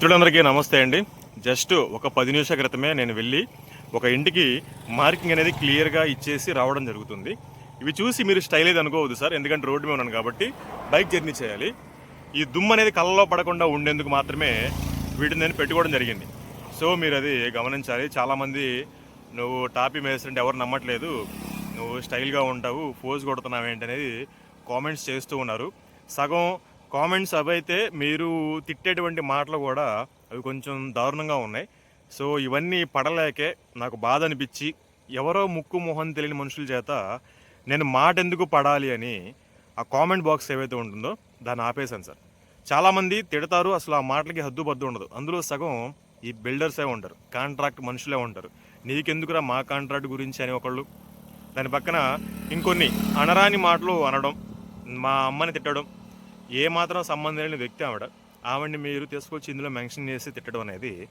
మిత్రులందరికీ నమస్తే అండి. జస్ట్ ఒక పది నిమిషాల క్రితమే నేను వెళ్ళి ఒక ఇంటికి మార్కింగ్ అనేది క్లియర్గా ఇచ్చేసి రావడం జరుగుతుంది. ఇవి చూసి మీరు స్టైల్ అయితే అనుకోవద్దు సార్ ఎందుకంటే రోడ్డు మీద ఉన్నాను కాబట్టి బైక్ జర్నీ చేయాలి. ఈ దుమ్ము అనేది కళ్ళలో పడకుండా ఉండేందుకు మాత్రమే వీటిని నేను పెట్టుకోవడం జరిగింది. సో మీరు అది గమనించాలి. చాలామంది నువ్వు టాపీ మేస్తుంటే ఎవరు నమ్మట్లేదు. నువ్వు స్టైల్గా ఉంటావు ఫోజ్ కొడుతున్నావు ఏంటనేది కామెంట్స్ చేస్తూ ఉన్నారు. సగం కామెంట్స్ అవైతే మీరు తిట్టేటువంటి మాటలు కూడా అవి కొంచెం దారుణంగా ఉన్నాయి. సో ఇవన్నీ పడలేకే నాకు బాధ అనిపించి ఎవరో ముక్కు మొహం తెలియని మనుషుల చేత నేను మాట ఎందుకు పడాలి అని ఆ కామెంట్ బాక్స్ ఏవైతే ఉంటుందో దాన్ని ఆపేశాను సార్. చాలామంది తిడతారు అసలు ఆ మాటలకి హద్దుబద్దు ఉండదు. అందులో సగం ఈ బిల్డర్సే ఉంటారు కాంట్రాక్ట్ మనుషులే ఉంటారు. నీకెందుకురా మా కాంట్రాక్ట్ గురించి అని ఒకళ్ళు. దాని పక్కన ఇంకొన్ని అనరాని మాటలు అనడం మా అమ్మని తిట్టడం ఏ మాత్రం సంబంధం లేని వ్యక్తి ఆవిడ. ఆవిడని మీరు తీసుకొచ్చి ఇందులో మెన్షన్ చేసి తిట్టడం అనేది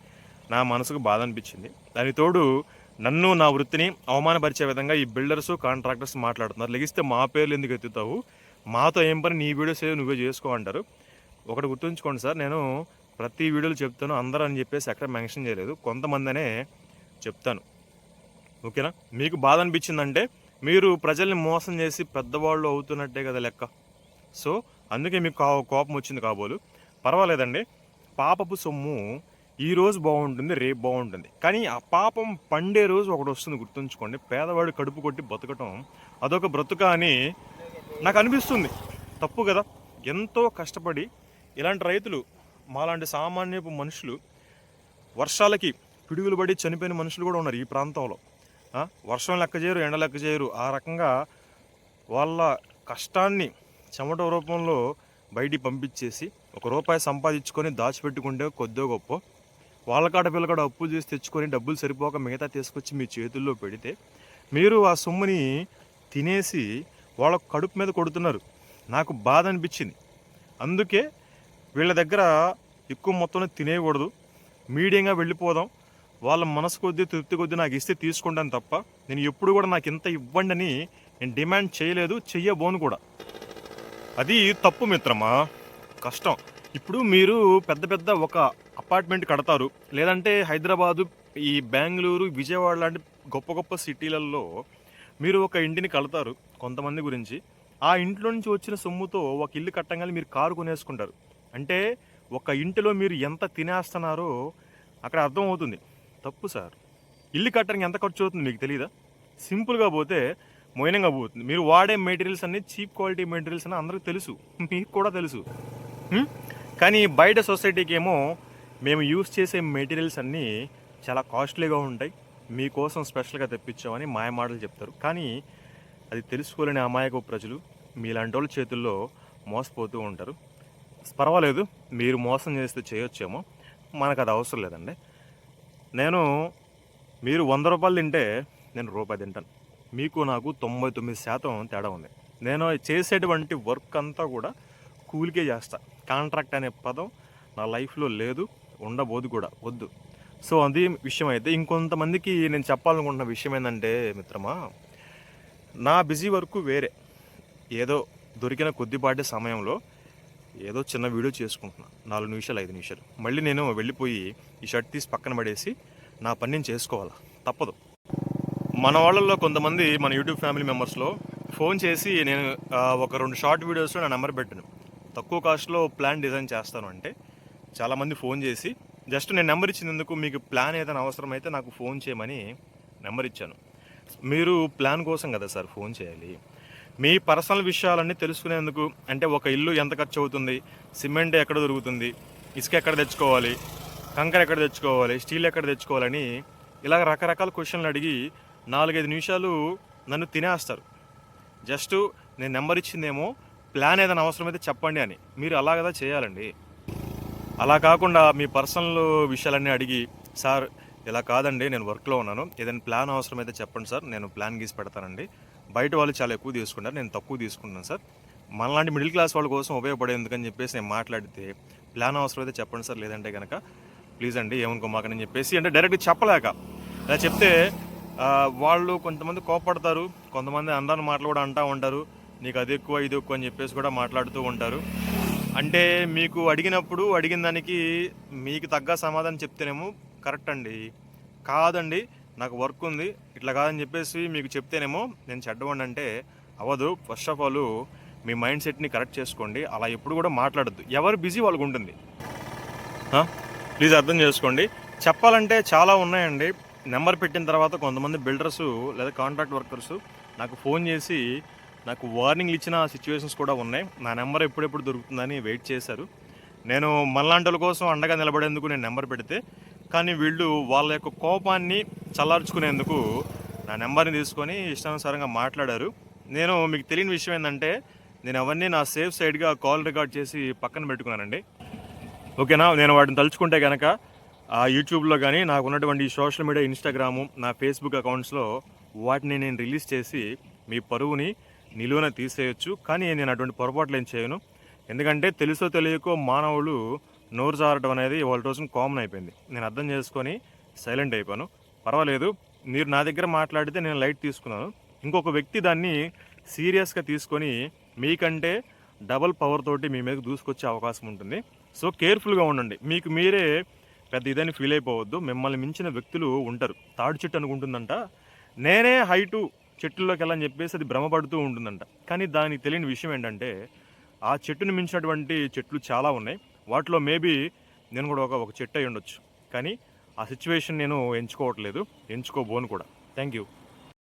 నా మనసుకు బాధ అనిపించింది. దాని తోడు నన్ను నా వృత్తిని అవమానపరిచే విధంగా ఈ బిల్డర్స్ కాంట్రాక్టర్స్ మాట్లాడుతున్నారు. లెగిస్తే మా పేర్లు ఎందుకు ఎత్తుతావు? మాతో ఏం పని? నీ వీడియోస్ ఏదో నువ్వే చేసుకో అంటారు. ఒకటి గుర్తుంచుకోండి సార్ నేను ప్రతి వీడియోలో చెప్తాను. అందరూ అని చెప్పేసి ఎక్కడ మెన్షన్ చేయలేదు. కొంతమందినే చెప్తాను. ఓకేనా? మీకు బాధ అనిపించిందంటే మీరు ప్రజల్ని మోసం చేసి పెద్దవాళ్ళు అవుతున్నట్టే కదా లెక్క. సో అందుకే మీకు కా- కోపం వచ్చింది కాబోలు. పర్వాలేదండి. పాపపు సొమ్ము ఈ రోజు బాగుంటుంది రేపు బాగుంటుంది. కానీ ఆ పాపం పండే రోజు ఒకటి వస్తుంది గుర్తుంచుకోండి. పేదవాడు కడుపు కొట్టి బతకటం అదొక బ్రతుక అని నాకు అనిపిస్తుంది. తప్పు కదా. ఎంతో కష్టపడి ఇలాంటి రైతులు మాలాంటి సామాన్యపు మనుషులు వర్షాలకి పిడుగులు పడి చనిపోయిన మనుషులు కూడా ఉన్నారు ఈ ప్రాంతంలో. వర్షం లెక్క చేయరు ఎండ లెక్క చేయరు. ఆ రకంగా వాళ్ళ కష్టాన్ని చెమట రూపంలో బయటికి పంపించేసి ఒక రూపాయి సంపాదించుకొని దాచిపెట్టుకుంటే కొద్దో గొప్ప. వాళ్ళకాడ పిల్లకాడ అప్పులు చేసి తెచ్చుకొని డబ్బులు సరిపోక మిగతా తీసుకొచ్చి మీ చేతుల్లో పెడితే మీరు ఆ సొమ్ముని తినేసి వాళ్ళ కడుపు మీద కొడుతున్నారు. నాకు బాధ అనిపించింది. అందుకే వీళ్ళ దగ్గర ఎక్కువ మొత్తంలో తినేయకూడదు. మీడియంగా వెళ్ళిపోదాం. వాళ్ళ మనసు కొద్దీ తృప్తి కొద్దీ నాకు ఇస్తే తీసుకుంటాను తప్ప నేను ఎప్పుడు కూడా నాకు ఇంత ఇవ్వండి అని నేను డిమాండ్ చేయలేదు. చెయ్యబోను కూడా. అది తప్పు మిత్రమా? కష్టం. ఇప్పుడు మీరు పెద్ద పెద్ద ఒక అపార్ట్మెంట్ కడతారు. లేదంటే హైదరాబాదు ఈ బెంగళూరు విజయవాడ లాంటి గొప్ప గొప్ప సిటీలలో మీరు ఒక ఇంటిని కడతారు కొంతమంది గురించి. ఆ ఇంట్లో నుంచి వచ్చిన సొమ్ముతో ఒక ఇల్లు కట్టంగానే మీరు కారు కొనేసుకుంటారు. అంటే ఒక ఇంటిలో మీరు ఎంత తినేస్తున్నారో అక్కడ అర్థమవుతుంది. తప్పు సార్. ఇల్లు కట్టడానికి ఎంత ఖర్చు అవుతుంది మీకు తెలియదా సింపుల్గా పోతే మోయినంగా పోతుంది. మీరు వాడే మెటీరియల్స్ అన్ని చీప్ క్వాలిటీ మెటీరియల్స్ అని అందరికీ తెలుసు. మీకు కూడా తెలుసు. కానీ బయట సొసైటీకి ఏమో మేము యూస్ చేసే మెటీరియల్స్ అన్నీ చాలా కాస్ట్లీగా ఉంటాయి. మీకోసం స్పెషల్గా తెప్పించామని మాయ మాటలు చెప్తారు. కానీ అది తెలుసుకోలేని అమాయక ప్రజలు మీలాంటి వాళ్ళ చేతుల్లో మోసపోతూ ఉంటారు. పర్వాలేదు మీరు మోసం చేస్తే చేయొచ్చేమో. మనకు అది అవసరం లేదండి. నేను మీరు వంద రూపాయలు తింటే నేను రూపాయి తింటాను. మీకు నాకు తొంభై తొమ్మిది శాతం తేడా ఉంది. నేను చేసేటువంటి వర్క్ అంతా కూడా కూలికే చేస్తా. కాంట్రాక్ట్ అనే పదం నా లైఫ్లో లేదు ఉండబోదు కూడా వద్దు. సో అది విషయం అయితే ఇంకొంతమందికి నేను చెప్పాలనుకుంటున్న విషయం ఏంటంటే మిత్రమా నా బిజీ వర్క్ వేరే. ఏదో దొరికిన కొద్దిపాటి సమయంలో ఏదో చిన్న వీడియో చేసుకుంటున్నాను నాలుగు నిమిషాలు ఐదు నిమిషాలు. మళ్ళీ నేను వెళ్ళిపోయి ఈ షర్ట్ తీసి పక్కన పడేసి నా పని నేను చేసుకోవాలా? తప్పదు. మన వాళ్ళల్లో కొంతమంది మన యూట్యూబ్ ఫ్యామిలీ మెంబర్స్లో ఫోన్ చేసి నేను ఒక రెండు షార్ట్ వీడియోస్లో నా నెంబర్ పెట్టాను. తక్కువ కాస్ట్లో ప్లాన్ డిజైన్ చేస్తాను అంటే చాలామంది ఫోన్ చేసి జస్ట్ నేను నెంబర్ ఇచ్చినందుకు మీకు ప్లాన్ ఏదైనా అవసరమైతే నాకు ఫోన్ చేయమని నెంబర్ ఇచ్చాను. మీరు ప్లాన్ కోసం కదా సార్ ఫోన్ చేయాలి. మీ పర్సనల్ విషయాలన్నీ తెలుసుకునేందుకు అంటే ఒక ఇల్లు ఎంత ఖర్చు అవుతుంది సిమెంట్ ఎక్కడ దొరుకుతుంది ఇసుక ఎక్కడ తెచ్చుకోవాలి కంకర ఎక్కడ తెచ్చుకోవాలి స్టీల్ ఎక్కడ తెచ్చుకోవాలని ఇలా రకరకాల క్వశ్చన్లు అడిగి నాలుగైదు నిమిషాలు నన్ను తినేస్తారు. జస్ట్ నేను నెంబర్ ఇచ్చిందేమో ప్లాన్ ఏదైనా అవసరమైతే చెప్పండి అని. మీరు అలా కదా చేయాలండి. అలా కాకుండా మీ పర్సనల్ విషయాలన్నీ అడిగి సార్ ఇలా కాదండి నేను వర్క్లో ఉన్నాను. ఏదైనా ప్లాన్ అవసరమైతే చెప్పండి సార్. నేను ప్లాన్ గీసి పెడతానండి. బయట వాళ్ళు చాలా ఎక్కువ తీసుకుంటారు. నేను తక్కువ తీసుకుంటాను సార్. మనలాంటి మిడిల్ క్లాస్ వాళ్ళ కోసం ఉపయోగపడేందుకని చెప్పేసి నేను మాట్లాడితే ప్లాన్ అవసరమైతే చెప్పండి సార్. లేదంటే కనుక ప్లీజ్ అండి ఏమనుకోమాకని చెప్పేసి అంటే డైరెక్ట్ చెప్పలేక. ఇలా చెప్తే వాళ్ళు కొంతమంది కోపడతారు కొంతమంది అందరిని మాటలు కూడా అంటూ ఉంటారు. నీకు అది ఎక్కువ ఇది ఎక్కువ అని చెప్పేసి కూడా మాట్లాడుతూ ఉంటారు. అంటే మీకు అడిగినప్పుడు అడిగిన దానికి మీకు తగ్గ సమాధానం చెప్తేనేమో కరెక్ట్ అండి. కాదండి నాకు వర్క్ ఉంది ఇట్లా కాదని చెప్పేసి మీకు చెప్తేనేమో నేను చెడ్డవాడిని అంటే అవ్వదు. ఫస్ట్ ఆఫ్ ఆల్ మీ మైండ్ సెట్ని కరెక్ట్ చేసుకోండి. అలా ఎప్పుడు కూడా మాట్లాడద్దు. ఎవరు బిజీ వాళ్ళకు ఉంటుంది. ప్లీజ్ అర్థం చేసుకోండి. చెప్పాలంటే చాలా ఉన్నాయండి. నెంబర్ పెట్టిన తర్వాత కొంతమంది బిల్డర్స్ లేదా కాంట్రాక్ట్ వర్కర్స్ నాకు ఫోన్ చేసి నాకు వార్నింగ్లు ఇచ్చిన సిచ్యువేషన్స్ కూడా ఉన్నాయి. నా నెంబర్ ఎప్పుడెప్పుడు దొరుకుతుందని వెయిట్ చేశారు. నేను మనలాంటి కోసం అండగా నిలబడేందుకు నేను నెంబర్ పెడితే కానీ వీళ్ళు వాళ్ళ యొక్క కోపాన్ని చల్లార్చుకునేందుకు నా నెంబర్ని తీసుకొని ఇష్టానుసారంగా మాట్లాడారు. నేను మీకు తెలియని విషయం ఏంటంటే నేను అవన్నీ నా సేఫ్ సైడ్గా కాల్ రికార్డ్ చేసి పక్కన పెట్టుకున్నానండి. ఓకేనా? నేను వాటిని తలుచుకుంటే కనుక ఆ యూట్యూబ్లో కానీ నాకు ఉన్నటువంటి సోషల్ మీడియా ఇన్స్టాగ్రాము నా ఫేస్బుక్ అకౌంట్స్లో వాటిని నేను రిలీజ్ చేసి మీ పరువుని నిలువన తీసేయొచ్చు. కానీ నేను అటువంటి పొరపాట్లు ఏం చేయను. ఎందుకంటే తెలుసో తెలియకో మానవులు నోరు జారడం అనేది వాళ్ళ రోజున కామన్ అయిపోయింది. నేను అర్థం చేసుకొని సైలెంట్ అయిపోయాను. పర్వాలేదు మీరు నా దగ్గర మాట్లాడితే నేను లైట్ తీసుకున్నాను. ఇంకొక వ్యక్తి దాన్ని సీరియస్గా తీసుకొని మీకంటే డబల్ పవర్ తోటి మీ మీద దూసుకొచ్చే అవకాశం ఉంటుంది. సో కేర్ఫుల్గా ఉండండి. మీకు మీరే పెద్ద ఇదని ఫీల్ అయిపోవద్దు. మిమ్మల్ని మించిన వ్యక్తులు ఉంటారు. తాడు చెట్టు అనుకుంటుందంట. నేనే హైటు చెట్టులోకి వెళ్ళని చెప్పేసి అది భ్రమపడుతూ ఉంటుందంట. కానీ దానికి తెలియని విషయం ఏంటంటే ఆ చెట్టుని మించినటువంటి చెట్లు చాలా ఉన్నాయి. వాటిలో మేబీ నేను కూడా ఒక ఒక చెట్టు అయి ఉండొచ్చు. కానీ ఆ సిచ్యువేషన్ నేను ఎంచుకోవట్లేదు. ఎంచుకోబోను కూడా. Thank you